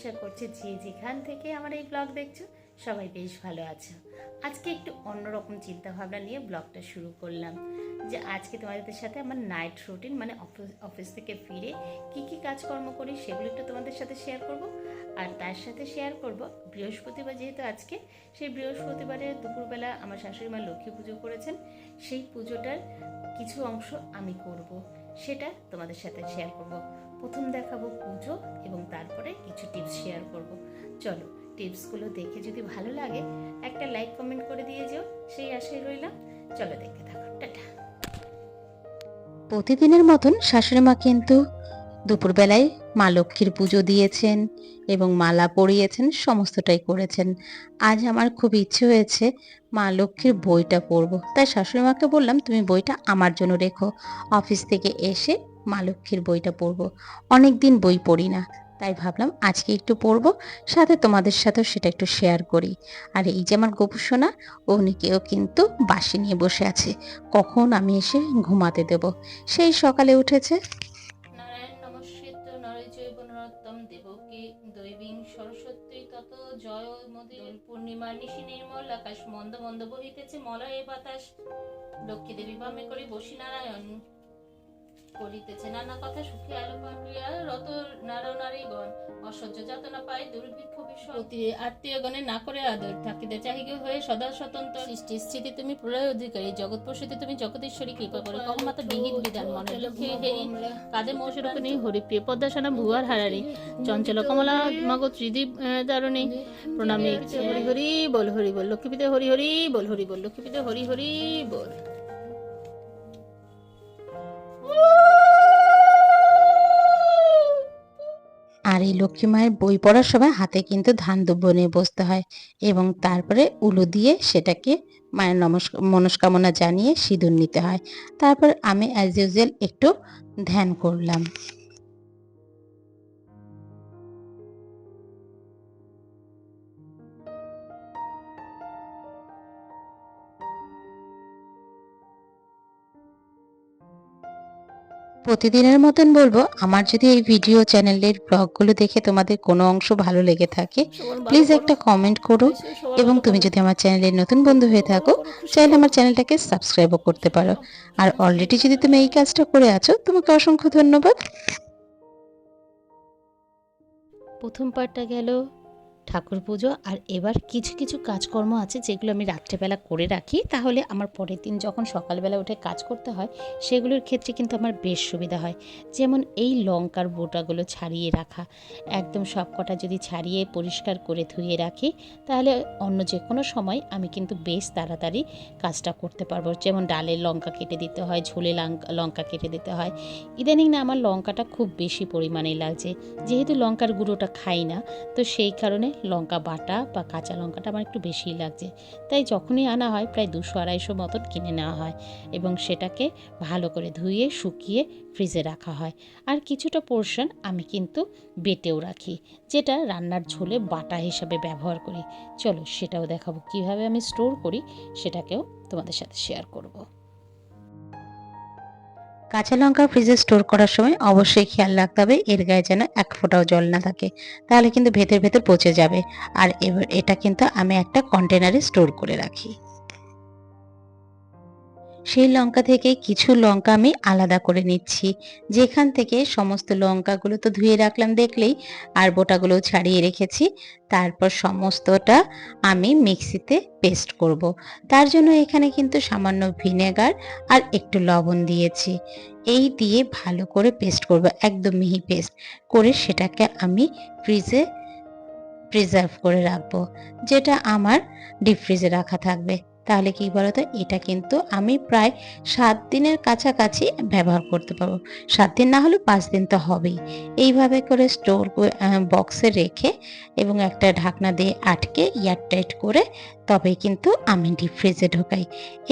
আশা করছি যে যেখান থেকে আমার এই ব্লগ দেখছ, সবাই বেশ ভালো আছো। আজকে একটু অন্যরকম চিন্তা ভাবনা নিয়ে ব্লগটা শুরু করলাম। যে আজকে তোমাদের সাথে আমার নাইট রুটিন মানে অফিস থেকে ফিরে কি কি কাজকর্ম করি, সেগুলো একটু তোমাদের সাথে শেয়ার করব। আর তার সাথে শেয়ার করব, বৃহস্পতিবার যেহেতু আজকে, সেই বৃহস্পতিবারে দুপুরবেলা আমার শাশুড়ি মা লক্ষ্মী পুজো করেছেন, সেই পুজোটার কিছু অংশ আমি করব। সেটা তোমাদের সাথে শেয়ার করব। প্রথম দেখাবো পুজো এবং তারপরে কিছু টিপস শেয়ার করব। চলো টিপসগুলো দেখে যদি ভালো লাগে, একটা লাইক কমেন্ট করে দিয়ে যেও, সেই আশায় রইলাম। চলো দেখতে থাকো। টাটা। প্রতিদিনের মতন শাশুড়ি মা কিন্তু দুপুরবেলায় মা লক্ষ্মীর পুজো দিয়েছেন এবং মালা পরিয়েছেন, সমস্তটাই করেছেন। আজ আমার খুব ইচ্ছে হয়েছে মা লক্ষ্মীর বইটা পড়ব। তাই শাশুড়ি মাকে বললাম, তুমি বইটা আমার জন্য রেখো। অফিস থেকে এসে মা লক্ষ্মীর বইটা পড়ব। অনেক দিন বই পড়ি না, তাই ভাবলাম আজকে একটু পড়ব, সাথে তোমাদের সাথেও সেটা একটু শেয়ার করি। আর এই যে আমার গোপুসোনা ওনিকেও কিন্তু বাসি নিয়ে বসে আছে। কখন আমি এসে ঘুমাতে দেব? সেই সকালে উঠেছে পূর্ণিমা নিশি নির্মল, আকাশ মন্দ মন্দ বহিতেছে, মলয়ে বাতাস। লক্ষ্মী দেবী বামে করে বসি নারায়ণ করিতেছে। নানা কথা সুখে আলো পাপিয়া রত নার নারীগণ অসহ্য যাতনা পায় দুর্ভিক্ষ বিষয়। অতি আত্মীয়গণে না করে আদর থাকিতে চাহিগে হয়ে সদা স্বতন্ত্র। সৃষ্টি স্থিতি তুমি প্রলয় অধিকারী জগৎ প্রসূতি তুমি জগদীশ্বরী কৃপা করে কহমাতা বিহিত বিধান। মনে লক্ষ্মী হেরি কাজে মৌসুরকনি হরিপ্রিয় পদ্মাসনা ভুয়ার হারারি। চঞ্চল কমলা মগ ত্রিদীপ দারণী। প্রণামী হরি হরি বল হরি বল লক্ষ্মীপিতে হরি হরি বল হরি বল লক্ষ্মীপিতে হরি হরি বল। আর এই লক্ষ্মী মায়ের বই পড়ার সময় হাতে কিন্তু ধান দুব্য নিয়ে বসতে হয় এবং তারপরে উলু দিয়ে সেটাকে মায়ের নমস্কার মনস্কামনা জানিয়ে সিঁদুর নিতে হয়। তারপর আমি অ্যাজ ইউজুয়াল একটু ধ্যান করলাম। প্রতিদিনের মতন বলব আমার যদি এই ভিডিও চ্যানেলের ব্লগগুলো দেখে তোমাদের কোনো অংশ ভালো লেগে থাকে প্লিজ একটা কমেন্ট করো এবং তুমি যদি আমার চ্যানেলের নতুন বন্ধু হয়ে থাকো চাইলে আমার চ্যানেলটাকে সাবস্ক্রাইবও করতে পারো। আর অলরেডি যদি তুমি এই কাজটা করে আছো তোমাকে অসংখ্য ধন্যবাদ। প্রথম পার্টটা গেল ঠাকুর পুজো আর এবার কিছু কিছু কাজকর্ম আছে যেগুলো আমি রাত্রেবেলা করে রাখি। তাহলে আমার পরের দিন যখন সকালবেলা উঠে কাজ করতে হয়, সেগুলোর ক্ষেত্রে কিন্তু আমার বেশ সুবিধা হয়। যেমন এই লঙ্কার বোটাগুলো ছাড়িয়ে রাখা। একদম সব কটা যদি ছাড়িয়ে পরিষ্কার করে ধুয়ে রাখি, তাহলে অন্য যে কোনো সময় আমি কিন্তু বেশ তাড়াতাড়ি কাজটা করতে পারব। যেমন ডালের লঙ্কা কেটে দিতে হয়, ঝোলে লঙ্কা কেটে দিতে হয়। ইদানিং না আমার লঙ্কাটা খুব বেশি পরিমাণে লাগছে। যেহেতু লঙ্কার গুঁড়োটা খাই না, তো সেই কারণে লঙ্কা বাটা বা কাঁচা লঙ্কাটা আমার একটু বেশিই লাগছে। তাই যখনই আনা হয় প্রায় দুশো আড়াইশো মতন কিনে নেওয়া হয় এবং সেটাকে ভালো করে ধুয়ে, শুকিয়ে ফ্রিজে রাখা হয়। আর কিছুটা পোর্শন আমি কিন্তু বেটেও রাখি, যেটা রান্নার ঝোলে বাটা হিসাবে ব্যবহার করি। চলো সেটাও দেখাবো কীভাবে আমি স্টোর করি, সেটাকেও তোমাদের সাথে শেয়ার করব। কাঁচা লঙ্কা ফ্রিজে স্টোর করার সময় অবশ্যই খেয়াল রাখতে হবে, এর গায়ে যেন এক ফোঁটাও জল না থাকে। তাহলে কিন্তু ভেতর ভেতর পচে যাবে। আর এবার এটা কিন্তু আমি একটা কন্টেনারে স্টোর করে রাখি। সেই লঙ্কা থেকে কিছু লঙ্কা আমি আলাদা করে নিচ্ছি। যেখান থেকে সমস্ত লঙ্কাগুলো তো ধুয়ে রাখলাম দেখলেই, আর বোটাগুলো ছাড়িয়ে রেখেছি। তারপর সমস্তটা আমি মিক্সিতে পেস্ট করব। তার জন্য এখানে কিন্তু সামান্য ভিনেগার আর একটু লবণ দিয়েছি। এই দিয়ে ভালো করে পেস্ট করব, একদম মিহি পেস্ট করে সেটাকে আমি ফ্রিজে প্রিজার্ভ করে রাখব, যেটা আমার ডিপ ফ্রিজে রাখা থাকবে। তাহলে কি বলতো? এটা কিন্তু আমি প্রায় সাত দিনের কাছাকাছি ব্যবহার করতে পারব। সাত দিন না হলে পাঁচ দিন তো হবেই। এইভাবে করে স্টোর বক্সে রেখে এবং একটা ঢাকনা দিয়ে আটকে এয়ারটাইট করে তবেই কিন্তু আমি ডিপ ফ্রিজে ঢোকাই।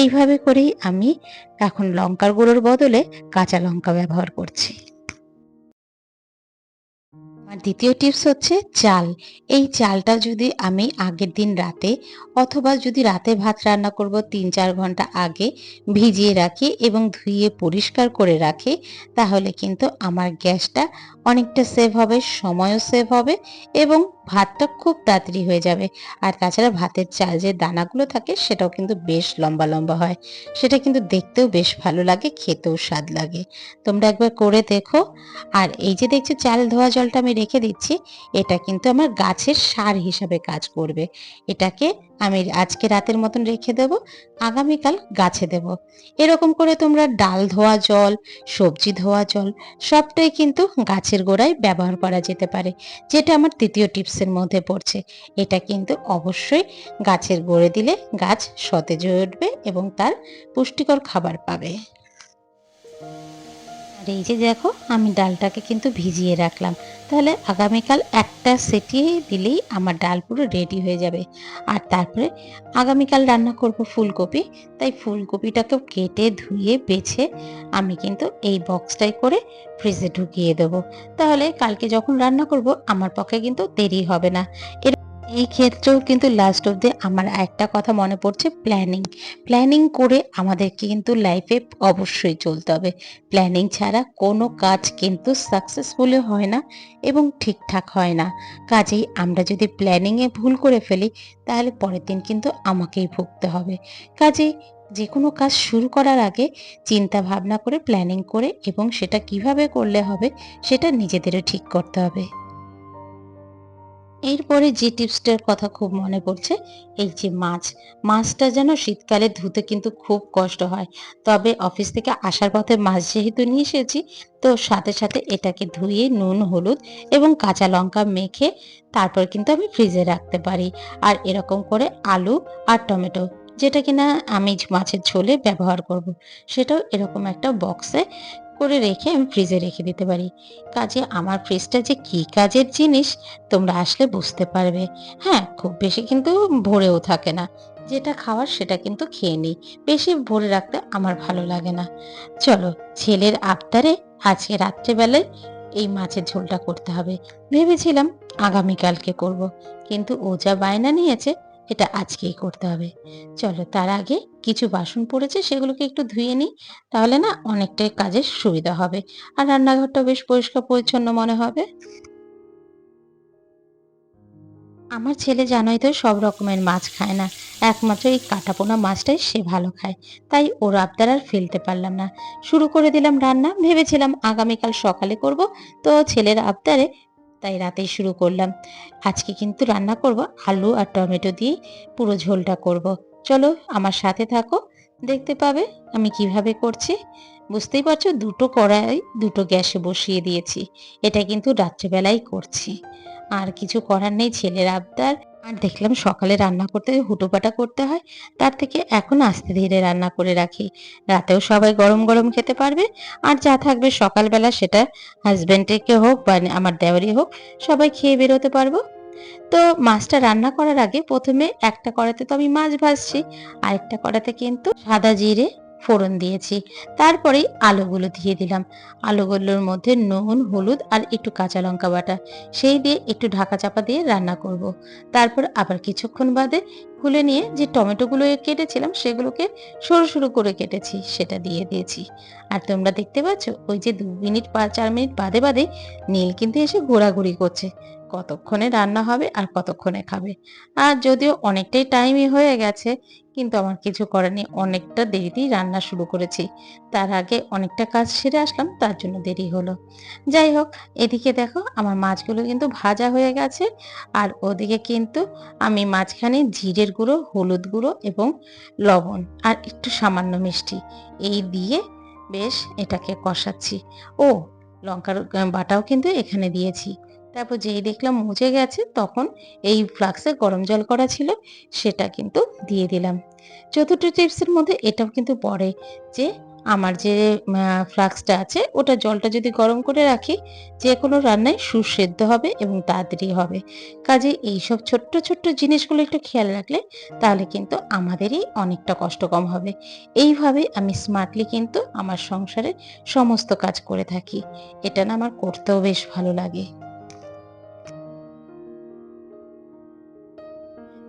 এইভাবে করেই আমি এখন লঙ্কার গুঁড়োর বদলে কাঁচা লঙ্কা ব্যবহার করছি। আর দ্বিতীয় টিপস হচ্ছে চাল। এই চালটা যদি আমি আগের দিন রাতে অথবা যদি রাতে ভাত রান্না করব তিন চার ঘণ্টা আগে ভিজিয়ে রাখি এবং ধুয়ে পরিষ্কার করে রাখি, তাহলে কিন্তু আমার গ্যাসটা অনেকটা সেভ হবে, সময়ও সেভ হবে এবং ভাতটা খুব তাড়াতাড়ি হয়ে যাবে। আর তাছাড়া ভাতের চাল যে দানাগুলো থাকে, সেটাও কিন্তু বেশ লম্বা লম্বা হয়। সেটা কিন্তু দেখতেও বেশ ভালো লাগে, খেতেও স্বাদ লাগে। তোমরা একবার করে দেখো। আর এই যে দেখছ চাল ধোয়া জলটা আমি রেখে দিচ্ছি, এটা কিন্তু আমার গাছের সার হিসাবে কাজ করবে। এটাকে আমি আজকে রাতের মতন রেখে দেব, আগামীকাল গাছে দেব। এরকম করে তোমরা ডাল ধোয়া জল, সবজি ধোয়া জল, সবটাই কিন্তু গাছের গোড়ায় ব্যবহার করা যেতে পারে, যেটা আমার তৃতীয় টিপসের মধ্যে পড়ছে। এটা কিন্তু অবশ্যই গাছের গোড়ে দিলে গাছ সতেজ হয়ে উঠবে এবং তার পুষ্টিকর খাবার পাবে। আর এই যে দেখো, আমি ডালটাকে কিন্তু ভিজিয়ে রাখলাম। তাহলে আগামীকাল একটা সেটিয়ে দিলেই আমার ডাল পুরো রেডি হয়ে যাবে। আর তারপরে আগামীকাল রান্না করব ফুলকপি। তাই ফুলকপিটাকেও কেটে, ধুয়ে, বেছে আমি কিন্তু এই বক্সটাই করে ফ্রিজে ঢুকিয়ে দেবো। তাহলে কালকে যখন রান্না করব, আমার পক্ষে কিন্তু দেরি হবে না। এই ক্ষেত্রেও কিন্তু লাস্ট অব্দি আমার একটা কথা মনে পড়ছে প্ল্যানিং প্ল্যানিং করে আমাদেরকে কিন্তু লাইফে অবশ্যই চলতে হবে। প্ল্যানিং ছাড়া কোনো কাজ কিন্তু সাকসেসফুলি হয় না এবং ঠিকঠাক হয় না। কাজেই আমরা যদি প্ল্যানিংয়ে ভুল করে ফেলি, তাহলে পরের দিন কিন্তু আমাকেই ভুগতে হবে। কাজেই যে কোনো কাজ শুরু করার আগে চিন্তা ভাবনা করে প্ল্যানিং করে এবং সেটা কীভাবে করলে হবে, সেটা নিজেদেরও ঠিক করতে হবে। এরপরে যে টিপসটার কথা খুব মনে পড়ছে, এই যে মাছ মাছটা যেন শীতকালে ধুতে কিন্তু খুব কষ্ট হয় তবে অফিস থেকে আসার পথে মাছ যেহেতু নিয়ে এসেছি, তো সাথে সাথে এটাকে ধুয়ে নুন, হলুদ এবং কাঁচা লঙ্কা মেখে তারপর কিন্তু আমি ফ্রিজে রাখতে পারি আর এরকম করে আলু আর টমেটো, যেটা কিনা আমি মাছের ঝোলে ব্যবহার করব। সেটাও এরকম একটা বক্সে করে রেখে আমি ফ্রিজে রেখে দিতে পারি। কাজে আমার ফ্রিজটা যে কি কাজের জিনিস, তোমরা আসলে বুঝতে পারবে। হ্যাঁ খুব বেশি কিন্তু ভরেও থাকে না। যেটা খাওয়ার সেটা কিন্তু খেয়ে নিই। বেশি ভরে রাখতে আমার ভালো লাগে না। চলো, ছেলের আবদারে আজকে রাত্রেবেলায় এই মাছের ঝোলটা করতে হবে। ভেবেছিলাম আগামীকালকে করব। কিন্তু ও যা বায়না নিয়েছে এটা আজকেই করতে হবে। চলো তার আগে কিছু বাসন পড়েছে সেগুলোকে একটু ধুয়ে নিই, তাহলে না অনেকটাই কাজের সুবিধা হবে। আর রান্নাঘরটা বেশ পরিষ্কার পরিচ্ছন্ন মনে হবে। আমার ছেলে জানোই তো সব রকমের মাছ খায় না। একমাত্র এই কাটাপোনা মাছটাই সে ভালো খায়। তাই ওর আবদার আর ফেলতে পারলাম না। শুরু করে দিলাম রান্না, ভেবেছিলাম আগামীকাল সকালে করব। তো ছেলের আবদারে তাই রাতেই শুরু করলাম। আজকে কিন্তু রান্না করব আলু আর টমেটো দিয়ে পুরো ঝোলটা করব। চলো আমার সাথে থাকো, দেখতে পাবে আমি কীভাবে করছি। বুঝতেই পারছ দুটো কড়াই, দুটো গ্যাসে বসিয়ে দিয়েছি। এটা কিন্তু রাত্রেবেলাই করছি। আর কিছু করার নেই, ছেলের আবদার। আর দেখলাম সকালে রান্না করতে হুটোপাটা করতে হয়, তার থেকে এখন আস্তে ধীরে রান্না করে রাখি। রাতেও সবাই গরম গরম খেতে পারবে, আর যা থাকবে সকালবেলা সেটা হাজব্যান্ডকে হোক বা আমার দেওয়ারি হোক, সবাই খেয়ে বেরোতে পারব। তো মাছটা রান্না করার আগে প্রথমে একটা কড়াতে তো আমি মাছ ভাজছি, আরেকটা কড়াতে কিন্তু সাদা জিরে ফোড়ন দিয়েছি। তারপরে আলুগুলো দিয়ে দিলাম। আলুগুলোর মধ্যে নুন, হলুদ আর একটু কাঁচা লঙ্কা বাটা। সেই দিয়ে একটু ঢাকা চাপা দিয়ে রান্না করব। তারপর আবার কিছুক্ষণ বাদে খুলে নিয়ে যে টমেটোগুলো কেটেছিলাম, সেগুলোকে সরু সরু করে কেটেছি, সেটা দিয়ে দিয়েছি। আর তোমরা দেখতে পাচ্ছ, ওই যে দু মিনিট বা চার মিনিট বাদে বাদে নীল কিন্তু এসে ঘোরাঘুরি করছে। কতক্ষণে রান্না হবে আর কতক্ষণে খাবে। আর যদিও অনেকটাই টাইমই হয়ে গেছে, কিন্তু আমার কিছু করার নেই। অনেকটা দেরিতেই রান্না শুরু করেছি। তার আগে অনেকটা কাজ সেরে আসলাম, তার জন্য দেরি হলো। যাই হোক, এদিকে দেখো, আমার মাছগুলো কিন্তু ভাজা হয়ে গেছে। আর ওদিকে কিন্তু আমি মাঝখানে জিরের গুঁড়ো, হলুদ গুঁড়ো এবং লবণ আর একটু সামান্য মিষ্টি। এই দিয়ে বেশ এটাকে কষাচ্ছি। ও, লঙ্কার বাটাও কিন্তু এখানে দিয়েছি। তারপর যেই দেখলাম মুছে গেছে, তখন এই ফ্লাক্সে গরম জল করা ছিল, সেটা কিন্তু দিয়ে দিলাম। চতুর্থ টিপসের মধ্যে এটাও কিন্তু পড়ে যে আমার যে ফ্লাক্সটা আছে, ওটা জলটা যদি গরম করে রাখি যে কোনো রান্নায় সুসেদ্ধ হবে এবং তাড়াতাড়ি হবে। কাজে এইসব ছোট্ট ছোট্ট জিনিসগুলো একটু খেয়াল রাখলে, তাহলে কিন্তু আমাদেরই অনেকটা কষ্ট কম হবে। এইভাবে আমি স্মার্টলি কিন্তু আমার সংসারের সমস্ত কাজ করে থাকি। এটা না আমার করতেও বেশ ভালো লাগে।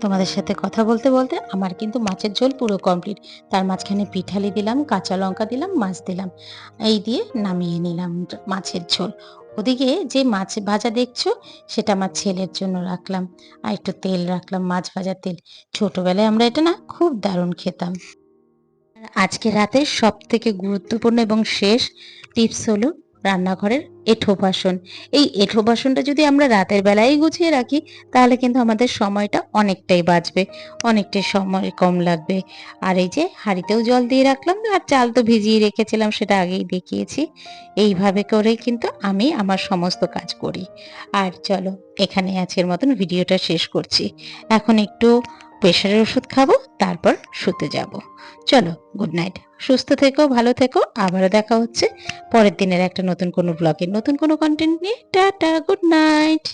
তোমাদের সাথে কথা বলতে বলতে আমার কিন্তু মাছের ঝোল পুরো কমপ্লিট তার মাঝখানে পিঠালি দিলাম, কাঁচা লঙ্কা দিলাম, মাছ দিলাম। এই দিয়ে নামিয়ে নিলাম মাছের ঝোল। ওদিকে যে মাছ ভাজা দেখছ, সেটা আমার ছেলের জন্য রাখলাম। আর একটু তেল রাখলাম, মাছ ভাজার তেল। ছোটবেলায় আমরা এটা না খুব দারুণ খেতাম। আজকে রাতের সব থেকে গুরুত্বপূর্ণ এবং শেষ টিপস হলো রান্নাঘরের এঁঠো বাসন। এই এঁঠো বাসনটা যদি আমরা রাতের বেলায় গুছিয়ে রাখি, তাহলে কিন্তু আমাদের সময়টা অনেকটাই বাঁচবে, অনেকটাই সময় কম লাগবে। আর এই যে হাঁড়িতেও জল দিয়ে রাখলাম, আর চাল তো ভিজিয়ে রেখেছিলাম, সেটা আগেই দেখিয়েছি। এইভাবে করেই কিন্তু আমি আমার সমস্ত কাজ করি। আর চলো এখানে আজকের মতন ভিডিওটা শেষ করছি। এখন একটু প্রেশারের ওষুধ খাব, তারপর শুতে যাব। চলো গুড নাইট সুস্থ থেকো, ভালো থেকো, আবারও দেখা হচ্ছে। পরের দিনের একটা নতুন কোনো ব্লগে নতুন কোনো কন্টেন্ট নিয়ে। Tata good night